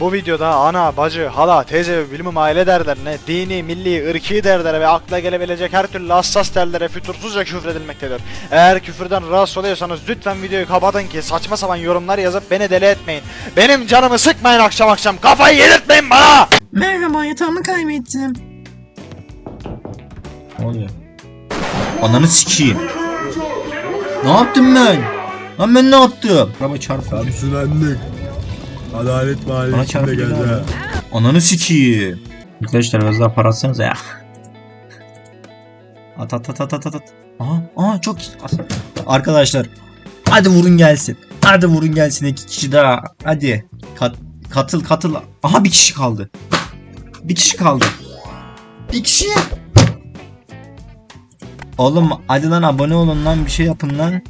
Bu videoda ana, bacı, hala, teyze ve bilmem aile derlerine, dini, milli, ırki derlere ve akla gelebilecek her türlü hassas derlere fütursuzca küfredilmektedir. Eğer küfürden rahatsız oluyorsanız lütfen videoyu kapatın ki saçma sapan yorumlar yazıp beni deli etmeyin. Benim canımı sıkmayın akşam akşam kafayı yedirtmeyin bana! Merhaba yatağımı kaybettim. Ne oluyor? Ananı sikeyim. Ne yaptım ben? Lan ben ne yaptım? Araba çarptı. Personellik. Adalet Bana Mahallesi'nde çarptı geldi. ha. Ananı sikeyim. Arkadaşlar biraz daha para atsanıza ya. At at at at at at. Aha, aha çok iyi. Arkadaşlar hadi vurun gelsin. Hadi vurun gelsin iki kişi daha. Hadi. Kat, katıl katıl. Aha bir kişi kaldı. Bir kişi kaldı. Bir kişi. Oğlum hadi lan abone olun lan bir şey yapın lan.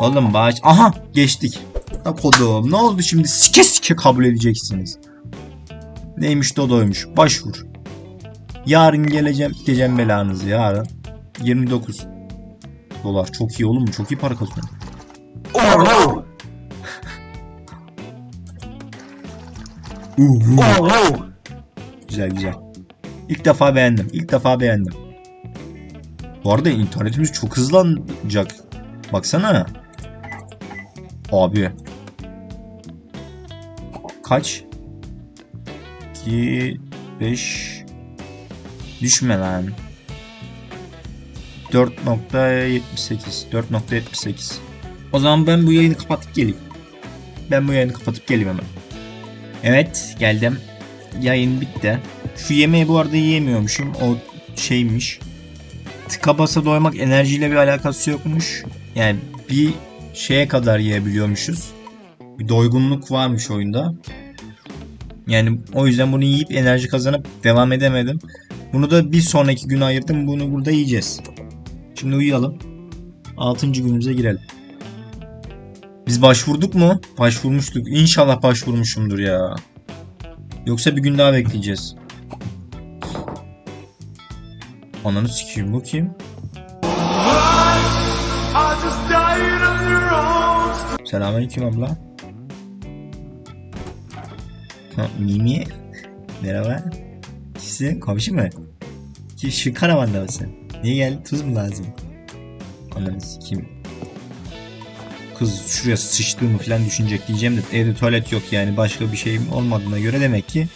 Oğlum bağış. Aha geçtik. Da kodum. Ne oldu şimdi? Sike sike kabul edeceksiniz. Neymiş Dodo'ymuş. Başvur. Yarın geleceğim. Gideceğim belanızı yarın. 29 dolar. Çok iyi oğlum. Çok iyi para kazanıyorum. güzel güzel. İlk defa beğendim. İlk defa beğendim. Bu arada internetimiz çok hızlanacak. Baksana. Abi. Kaç? 2 5 Düşme lan. 4.78 4.78 O zaman ben bu yayını kapatıp geleyim. Ben bu yayını kapatıp geleyim hemen. Evet geldim. Yayın bitti. Şu yemeği bu arada yiyemiyormuşum. O şeymiş. Tıka basa doymak enerjiyle bir alakası yokmuş. Yani bir şeye kadar yiyebiliyormuşuz. Bir doygunluk varmış oyunda. Yani o yüzden bunu yiyip enerji kazanıp devam edemedim. Bunu da bir sonraki gün ayırdım. Bunu burada yiyeceğiz. Şimdi uyuyalım. 6. günümüze girelim. Biz başvurduk mu? Başvurmuştuk. İnşallah başvurmuşumdur ya. Yoksa bir gün daha bekleyeceğiz. Ananı sikeyim bu kim? Selamünaleyküm abla. Mimi. Merhaba. Sizin komşu mu? Ki şu karavanda mısın? Niye geldin? Tuz mu lazım? Ananı sikeyim. Kız şuraya sıçtığımı falan düşünecek diyeceğim de evde tuvalet yok yani başka bir şeyim olmadığına göre demek ki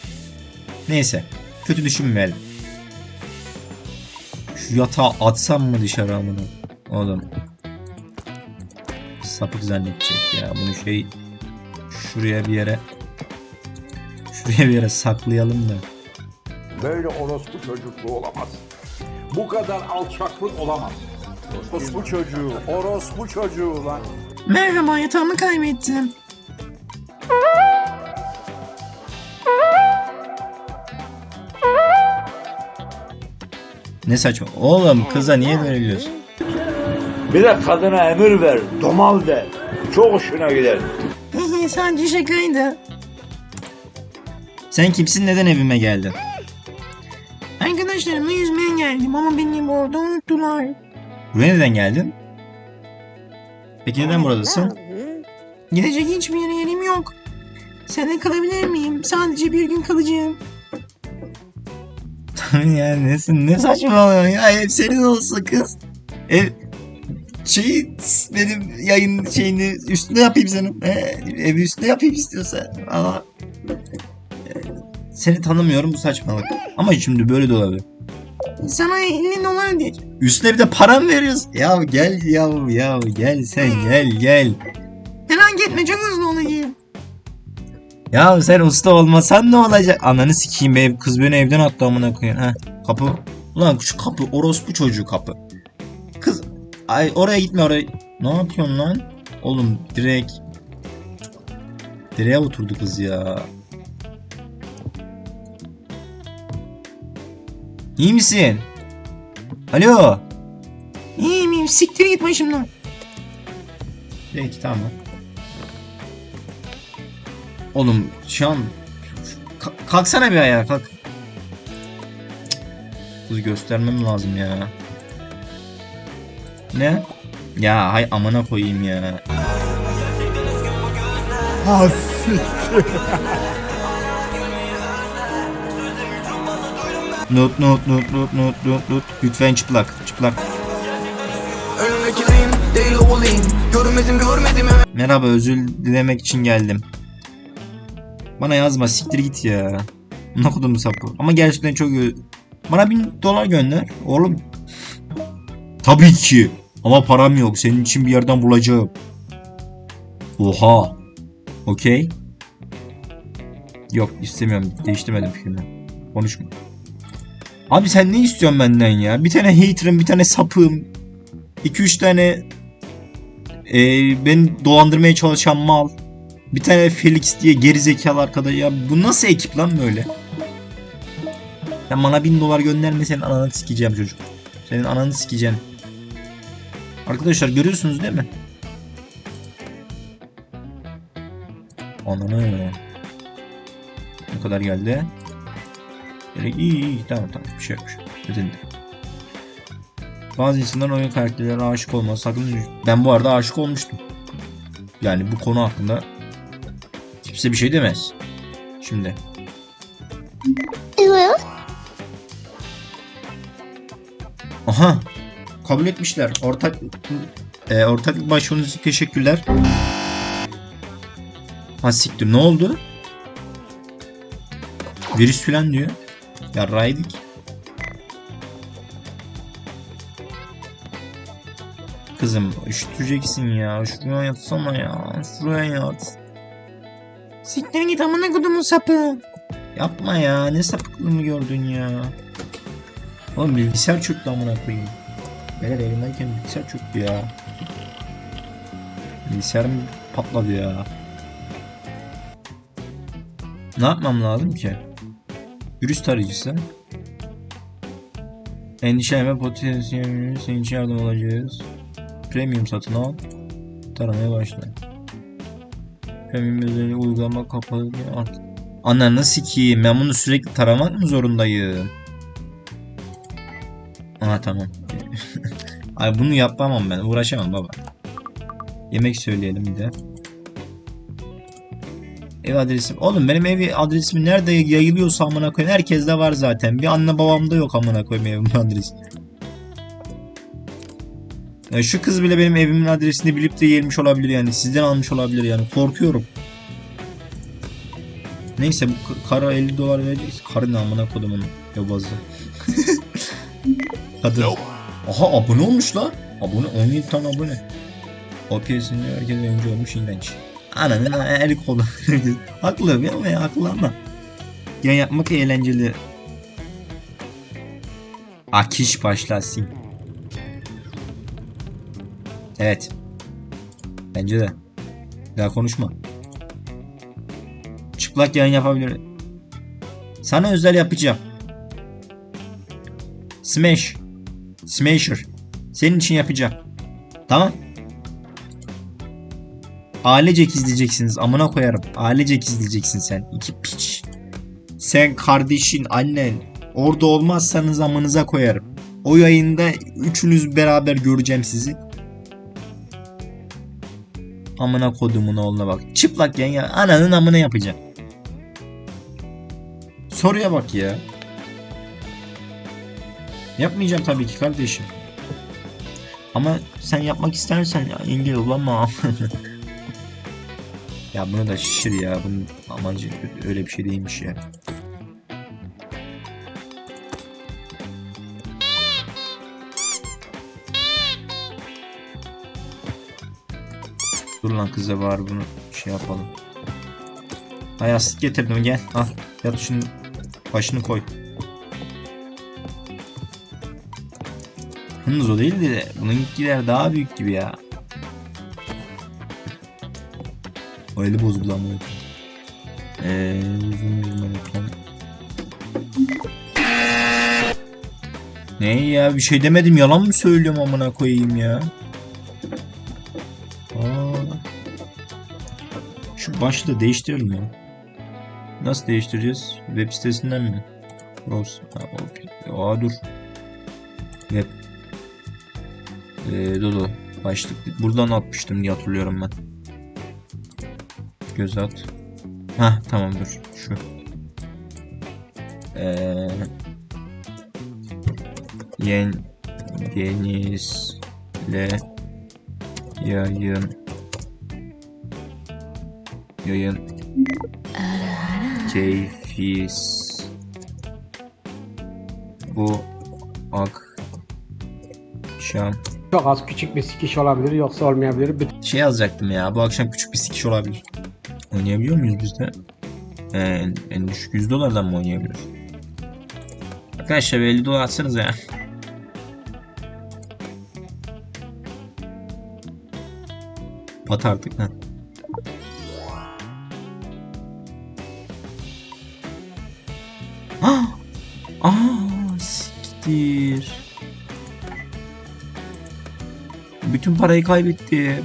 neyse kötü düşünmeyelim. Şu yatağı atsam mı dışarı amına? Oğlum. Sapık zannedecek ya. Bunu şey şuraya bir yere şuraya bir yere saklayalım da. Böyle orospu çocukluğu olamaz. Bu kadar alçaklık olamaz. Orospu çocuğu, orospu çocuğu lan. Merhaba yatağımı kaybettim. Ne saçma. Oğlum kıza niye böyle diyorsun? Bir de kadına emir ver, domal de. Çok hoşuna gider. Hehe sadece şakaydı. Sen kimsin neden evime geldin? Arkadaşlarımla yüzmeye geldim ama beni orada unuttular. Buraya neden geldin? Peki neden buradasın? Gidecek hiçbir yere yerim yok. Sende kalabilir miyim? Sadece bir gün kalacağım. ya nesin ne saçmalıyorsun ya ev senin olsa kız. Ev şey benim yayın şeyini üstüne yapayım senin. He, evi üstüne yapayım istiyorsan. E, seni tanımıyorum bu saçmalık. Ama şimdi böyle de olabilir. Sana 50 dolar ver. Üstüne bir de param veriyorsun. Ya gel ya ya gel sen gel gel. Merak etme çok hızlı olacağım. Ya sen usta olmasan ne olacak? Ananı sikeyim be kız beni evden attı amına koyayım. Ha kapı. Ulan şu kapı orospu çocuğu kapı. Kız ay oraya gitme oraya. Ne yapıyorsun lan? Oğlum direkt Direğe oturdu kız ya. İyi misin? Alo. İyiyim iyiyim siktir git başımdan. Peki tamam. Oğlum şu an Ka- kalksana bir ayağa kalk. Kız göstermem lazım ya. Ne? Ya hay amına koyayım ya. Ha siktir. Nut nut nut nut nut nut nut. Lütfen çıplak. Çıplak. Önümdekileyim değil olayım Görmedim görmedim Merhaba özür dilemek için geldim. Bana yazma siktir git ya. Ne kodum sapı. Ama gerçekten çok Bana bin dolar gönder oğlum. Tabii ki. Ama param yok. Senin için bir yerden bulacağım. Oha. Okey. Yok istemiyorum. Değiştirmedim fikrimi. Konuşma. Abi sen ne istiyorsun benden ya? Bir tane hater'ım, bir tane sapığım. 2-3 tane ee, beni dolandırmaya çalışan mal. Bir tane Felix diye gerizekalı arkadaş. Ya bu nasıl ekip lan böyle? Sen bana bin dolar gönderme senin ananı sikeceğim çocuk. Senin ananı sikeceğim. Arkadaşlar görüyorsunuz değil mi? Ananı. Ne kadar geldi? Böyle iyi iyi tamam tamam bir şey bir şey. Ödendi. Bazı insanlar oyun karakterlerine aşık olmaz. Sakın ben bu arada aşık olmuştum. Yani bu konu hakkında kimse bir şey demez. Şimdi. Aha. Kabul etmişler. Ortak e, ortaklık başvurunuzu için teşekkürler. Ha siktir ne oldu? Virüs falan diyor. Ya raydik. Kızım üşüteceksin ya. Şuraya yatsana ya. Şuraya yat. Siktir git amına kodumun sapı. Yapma ya. Ne sapıklığını gördün ya. Oğlum bilgisayar çöktü amına koyayım. Beyler elimdeyken bilgisayar çöktü ya. Bilgisayarım patladı ya. Ne yapmam lazım ki? Virüs tarayıcısı. Endişelenme potansiyeli senin için yardım olacağız. Premium satın al. Taramaya başla. Premium özelliği uygulama kapalı at. Ananı sikiyim. Ben bunu sürekli taramak mı zorundayım? Aha tamam. Ay bunu yapamam ben. Uğraşamam baba. Yemek söyleyelim bir de. Ev adresim. Oğlum benim ev adresim nerede yayılıyorsa amına koyayım. Herkes de var zaten. Bir anne babamda yok amına koyayım evimin adresi. Ya şu kız bile benim evimin adresini bilip de gelmiş olabilir yani. Sizden almış olabilir yani. Korkuyorum. Neyse bu kara 50 dolar vereceğiz. Karın amına kodumun yobazı. Kadın. Aha abone olmuş la. Abone 17 tane abone. OPS'inde herkes önce olmuş iğrenç. Ananın el kolu. haklı değil mi? Haklı ama. Yan yapmak eğlenceli. Akiş başlasın. Evet. Bence de. Daha konuşma. Çıplak yayın yapabilir. Sana özel yapacağım. Smash. Smasher. Senin için yapacağım. Tamam. Ailecek izleyeceksiniz. Amına koyarım. Ailecek izleyeceksin sen. İki piç. Sen kardeşin, annen. Orada olmazsanız amınıza koyarım. O yayında üçünüz beraber göreceğim sizi. Amına kodumun oğluna bak. Çıplak yayın ya. Ananın amına yapacağım. Soruya bak ya. Yapmayacağım tabii ki kardeşim. Ama sen yapmak istersen ya engel olamam. ya bunu da şişir ya. Bunun amacı öyle bir şey değilmiş ya. Dur lan kıza var bunu şey yapalım. Ha yastık getirdim gel. Al yat şunu başını koy. Yalnız o değil de bununkiler daha büyük gibi ya. O eli bozuldu bu. Eee. Ne ya bir şey demedim yalan mı söylüyorum amına koyayım ya. Aa. Şu başlığı değiştirelim ya. Nasıl değiştireceğiz? Web sitesinden mi? Browse. Aa dur. Web. Ee, Dodo. Başlık. Buradan atmıştım diye hatırlıyorum ben. Göz at. Hah tamam dur. Şu. Ee, Yen Denizle yayın yayın keyfis bu akşam Çok az küçük bir sikiş olabilir yoksa olmayabilir. Bütün şey yazacaktım ya bu akşam küçük bir sikiş olabilir. Oynayabiliyor muyuz biz de? Ee, en, düşük 100 dolardan mı oynayabiliyoruz? Arkadaşlar bir 50 dolar atsanız ya. Pat artık lan. Ah! Ah! Siktir. Bütün parayı kaybettim.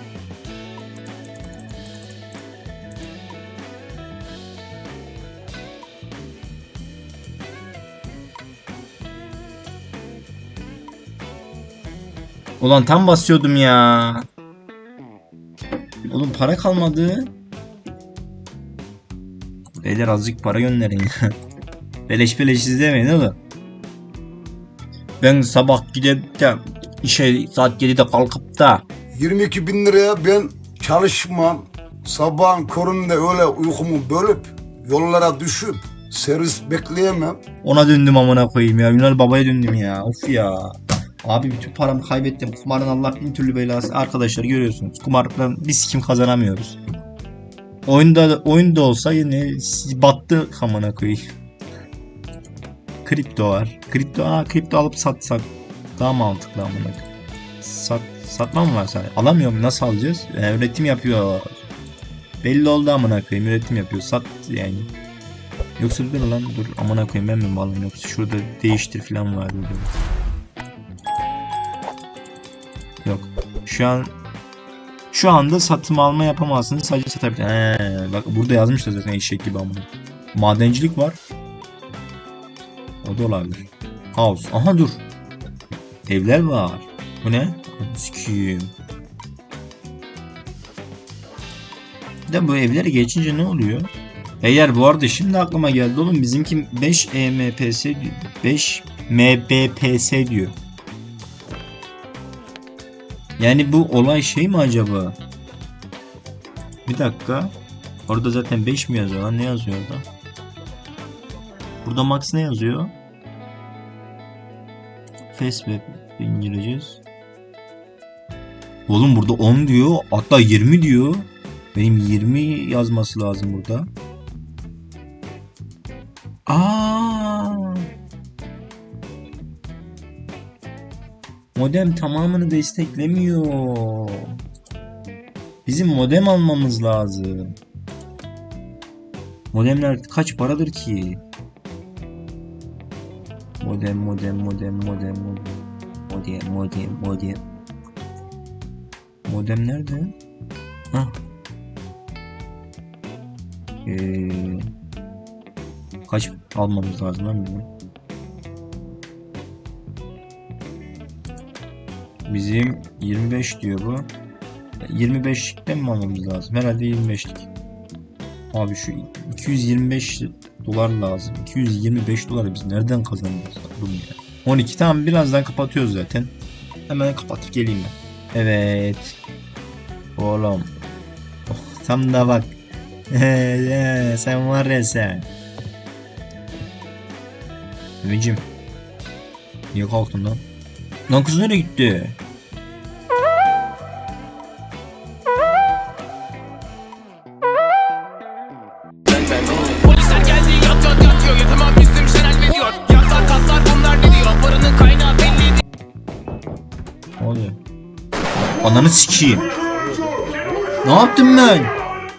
Ulan tam basıyordum ya. Oğlum para kalmadı. Beyler azıcık para gönderin ya. Beleş beleş izlemeyin oğlum. Ben sabah gidip de işe saat 7'de kalkıp da 22 bin liraya ben çalışmam. Sabahın köründe öyle uykumu bölüp yollara düşüp servis bekleyemem. ona döndüm amına koyayım ya. Ünal babaya döndüm ya. Of ya. Abi bütün paramı kaybettim. Kumarın Allah bin türlü belası. Arkadaşlar görüyorsunuz. Kumardan bir sikim kazanamıyoruz. Oyunda oyunda olsa yine battı amına. Kripto var. Kripto, aa, kripto alıp satsak daha mantıklı amına. Sat, satma mı var sadece? Alamıyorum. Nasıl alacağız? Ee, üretim yapıyor. Belli oldu amına koyayım. Üretim yapıyor. Sat yani. Yoksa dur lan dur amına koyayım ben mi malım yoksa şurada değiştir falan var dedi. Şu an şu anda satım alma yapamazsınız sadece satabilir. He, bak burada yazmışlar zaten eşek gibi amına. Madencilik var. O da olabilir. House. Aha dur. Evler var. Bu ne? Sikiyim. De bu evleri geçince ne oluyor? Eğer bu arada şimdi aklıma geldi oğlum bizimki 5 EMPS 5 MBPS diyor. Yani bu olay şey mi acaba? Bir dakika. Orada zaten 5 mi yazıyor lan? Ne yazıyor orada? Burada max ne yazıyor? Facebook gireceğiz. Oğlum burada 10 diyor. Hatta 20 diyor. Benim 20 yazması lazım burada. Aa! Modem tamamını desteklemiyor. Bizim modem almamız lazım. Modemler kaç paradır ki? Modem, modem, modem, modem, modem. Modem, modem, modem. Modem nerede? Hah. Ee, kaç almamız lazım lan bizim? Bizim 25 diyor bu. 25'ten mi almamız lazım? Herhalde 25'lik. Abi şu 225 dolar lazım. 225 doları biz nereden kazanacağız oğlum ya? 12 tamam birazdan kapatıyoruz zaten. Hemen kapatıp geleyim ben. Evet. Oğlum. Oh, tam da bak. Sen var ya sen. Ümicim. Niye kalktın lan? Lan kız nereye gitti? Polisler geldi yat yat yat diyor Yatamam üstüm sen hallediyor Yatlar katlar bunlar ne diyor Paranın kaynağı belli Ne oluyor? Ananı sikeyim. Ne yaptım ben?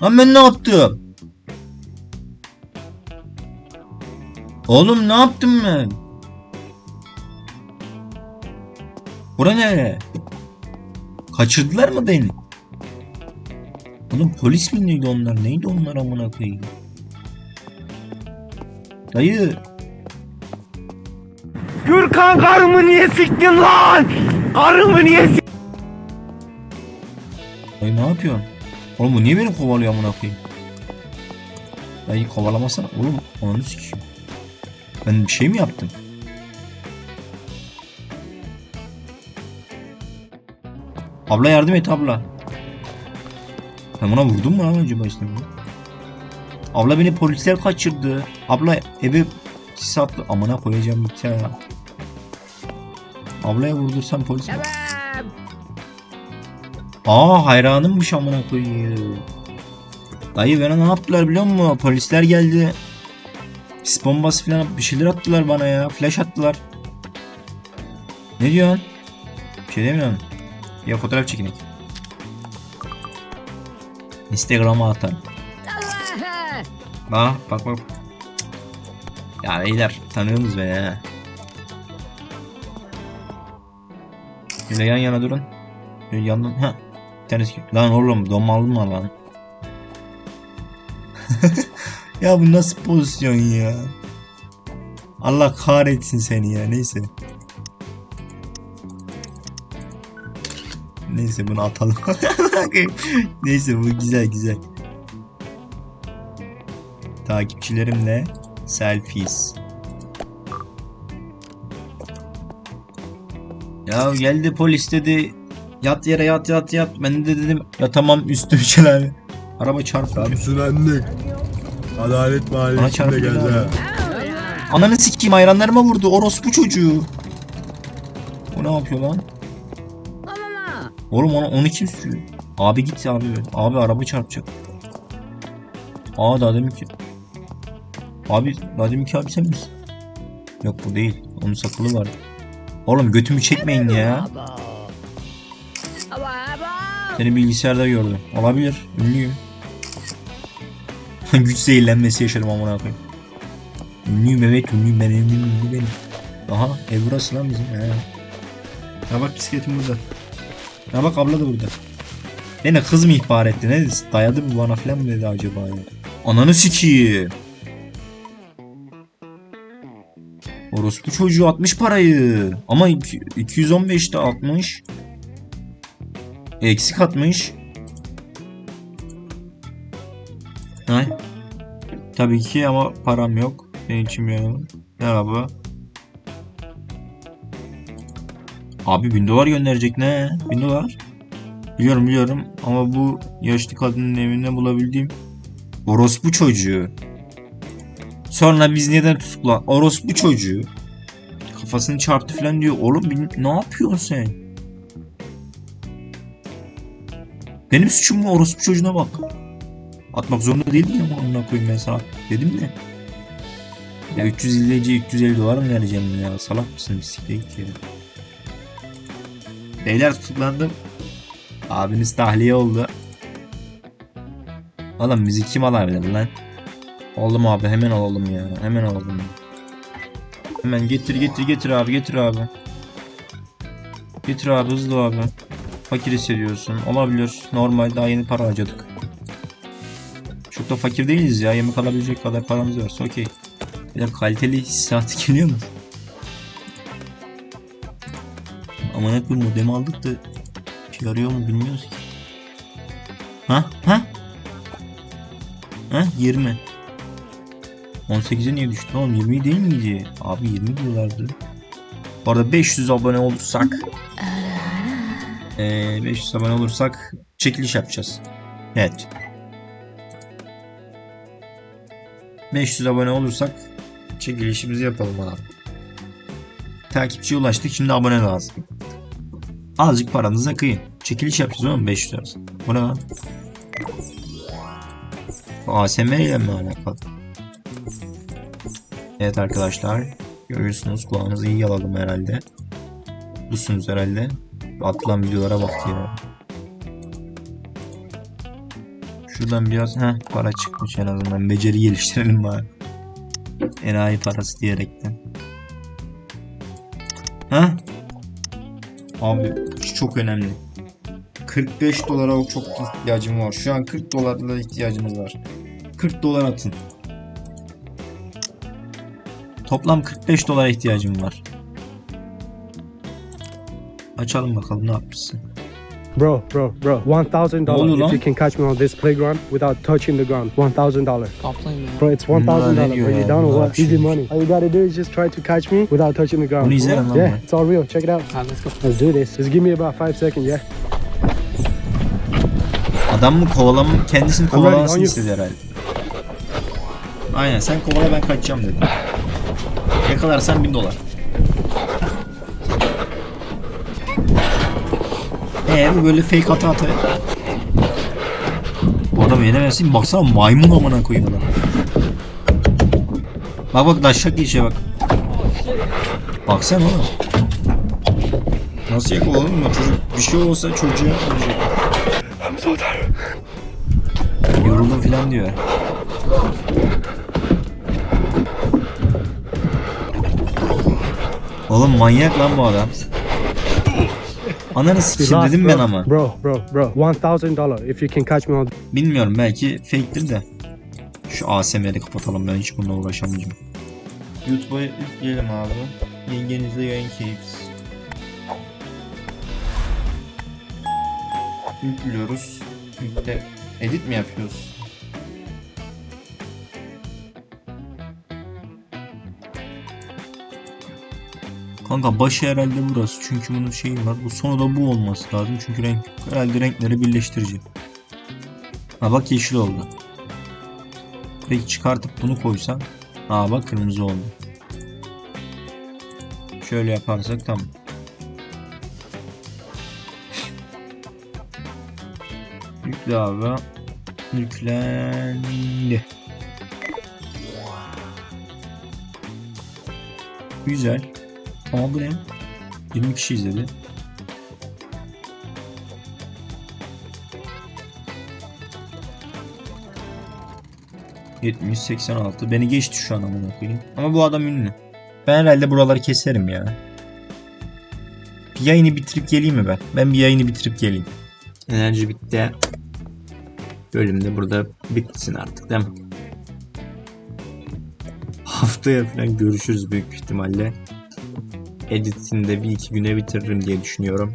Lan ben ne yaptım? Oğlum ne yaptım ben? Bura nere? Kaçırdılar mı beni? Oğlum polis mi neydi onlar? Neydi onlar amına koyayım? Dayı. Gürkan karımı niye siktin lan? Karımı niye siktin? Dayı ne yapıyorsun? Oğlum bu niye beni kovalıyor amına koyayım? Dayı kovalamasana. Oğlum onu sikeyim. Ben bir şey mi yaptım? Abla yardım et abla. Ben buna vurdum mu lan acaba işte bu? Abla beni polisler kaçırdı. Abla eve sis attı. Amına koyacağım bir ya. Ablaya vurdursam polis mi? Aa hayranımmış amına koyayım. Dayı bana ne yaptılar biliyor musun? Polisler geldi. Sis bombası falan bir şeyler attılar bana ya. Flash attılar. Ne diyorsun? Bir şey demiyorum. Ya fotoğraf çekin. Instagram'a atarım. Bak bak bak. Ya beyler tanıyorsunuz beni ha. Böyle yan yana durun. Böyle yandan ha. Bir tanesi lan oğlum domalma lan. ya bu nasıl pozisyon ya? Allah kahretsin seni ya neyse. Neyse bunu atalım. Neyse bu güzel güzel. Takipçilerimle selfies. Ya geldi polis dedi. Yat yere yat yat yat. Ben de dedim yatamam üstüm abi. Araba çarptı abi. Sünenlik. Adalet Mahallesi'nde çarptı gel abi. ha. Ananı sikeyim hayranlarıma vurdu. Orospu çocuğu. O ne yapıyor lan? Oğlum onu, onu kim sürüyor? Abi git abi. Abi araba çarpacak. Aa daha demin ki. Abi daha demin ki abi sen misin? Yok bu değil. Onun sakalı var. Oğlum götümü çekmeyin ya. Seni bilgisayarda gördüm. Olabilir. Ünlüyüm. Güç zehirlenmesi yaşadım amına koyayım. Ünlüyüm evet ünlüyüm ben ünlüyüm ünlü benim. Aha ev burası lan bizim. He. Ya bak bisikletim burada. Ya bak abla da burada. Beni kız mı ihbar etti? Ne dedi? Dayadı mı bana falan mı dedi acaba ya? Ananı sikiyim. Orospu çocuğu 60 parayı. Ama iki- 215'te 60. Eksik atmış. Ay. Tabii ki ama param yok. Benim için yok. Merhaba. Abi 1000 dolar gönderecek ne? 1000 dolar. Biliyorum biliyorum ama bu yaşlı kadının evinde bulabildiğim orospu çocuğu. Sonra biz neden tutukla? Orospu çocuğu. Kafasını çarptı falan diyor. Oğlum ne yapıyorsun sen? Benim suçum mu orospu çocuğuna bak. Atmak zorunda değil miyim onunla koyayım ben sana dedim de. Ya 350 350 dolar mı vereceğim ya salak mısın bisiklet ya. Beyler tutuklandım. Abiniz tahliye oldu. Oğlum bizi kim alabilir lan? Oğlum abi hemen alalım ya. Hemen alalım. Hemen getir getir getir abi getir abi. Getir abi hızlı abi. Fakir hissediyorsun. Olabilir. Normal daha yeni para harcadık. Çok da fakir değiliz ya. Yemek alabilecek kadar paramız varsa okey. De kaliteli hissiyat geliyor mu? Aman akıllı modemi aldık da şey yarıyor mu bilmiyoruz ki. Ha? Ha? Ha? 20. 18'e niye düştü oğlum? 20 değil miydi? Abi 20 diyorlardı. Bu arada 500 abone olursak eee 500 abone olursak çekiliş yapacağız. Evet. 500 abone olursak çekilişimizi yapalım abi. Takipçiye ulaştık şimdi abone lazım. Azıcık paranıza kıyın. Çekiliş yapacağız oğlum 500 arası. Bu ne lan? Bu ASMR ile mi alakalı? Evet arkadaşlar. Görüyorsunuz kulağınızı iyi yaladım herhalde. Mutlusunuz herhalde. Atılan videolara bak ya. Şuradan biraz heh, para çıkmış en azından. Beceri geliştirelim bari. Enayi parası diyerekten. Ha? Abi çok önemli. 45 dolara çok ihtiyacım var. Şu an 40 dolarla ihtiyacımız var. 40 dolar atın. Toplam 45 dolara ihtiyacım var. Açalım bakalım ne yapmışsın. Bro, bro, bro. One thousand dollars if you can catch me on this playground without touching the ground. One thousand dollars. Bro, it's one thousand dollars. Bro, you down or what? Easy money. All you gotta do is just try to catch me without touching the ground. Yeah, it's all real. Check it out. let's go. Let's do this. Just give me about five seconds. Yeah. Adam mı kovalam kendisini kovalamasını istedi herhalde. Aynen sen kovala ben kaçacağım dedi. Yakalarsan 1000 dolar. Eee bu böyle fake ata ata. Bu adam yenemezsin. Baksana maymun amına koyayım adam. Bak bak daşşak geçiyor bak. Baksana oğlum. Nasıl yakaladı oğlum? Çocuk bir şey olsa çocuğa olacak. Yoruldum filan diyor. Oğlum manyak lan bu adam. Ananı sikeyim dedim ben bro. ama. Bro, bro, bro. One thousand dollar if you can catch me on. Bilmiyorum belki fake'tir de. Şu ASMR'i kapatalım ben hiç bununla uğraşamayacağım. YouTube'a yükleyelim abi. Yengenizle yayın keyifsiz. Yüklüyoruz. Yükle. Edit mi yapıyoruz? Kanka başı herhalde burası çünkü bunun şeyi var. Bu sonu da bu olması lazım çünkü renk herhalde renkleri birleştirici. Ha bak yeşil oldu. Peki çıkartıp bunu koysam. Aa bak kırmızı oldu. Şöyle yaparsak tamam. Yükle abi. Yüklendi. Güzel. Ama bu ne? 20 kişi izledi. ...70, 86. Beni geçti şu an amına koyayım. Ama bu adam ünlü. Ben herhalde buraları keserim ya. Bir yayını bitirip geleyim mi ben? Ben bir yayını bitirip geleyim. Enerji bitti. Bölüm de burada bitsin artık değil mi? Haftaya falan görüşürüz büyük ihtimalle. Editini de bir iki güne bitiririm diye düşünüyorum.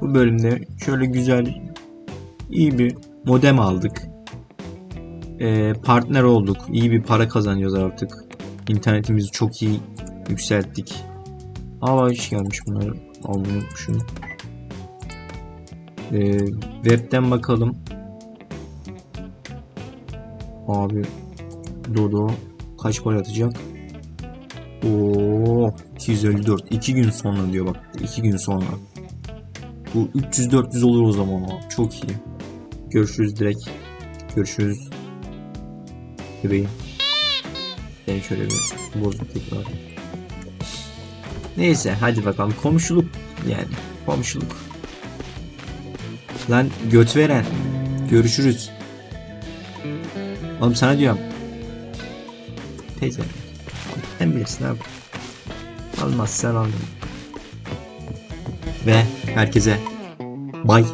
Bu bölümde şöyle güzel, iyi bir modem aldık. Ee, partner olduk. İyi bir para kazanıyoruz artık. İnternetimizi çok iyi yükselttik. Aa iş gelmiş bunları almayı unutmuşum. Ee, webten bakalım. Abi Dodo kaç para atacak? Oo 254. 2 gün sonra diyor bak. 2 gün sonra. Bu 300-400 olur o zaman o. Çok iyi. Görüşürüz direkt. Görüşürüz. Bebeğim. Ben şöyle bir bozdum tekrar. Neyse hadi bakalım. Komşuluk yani. Komşuluk. Lan göt veren. Görüşürüz. Oğlum sana diyorum. Teyze. Sen bilirsin abi. Almazsan almam. Ve herkese bay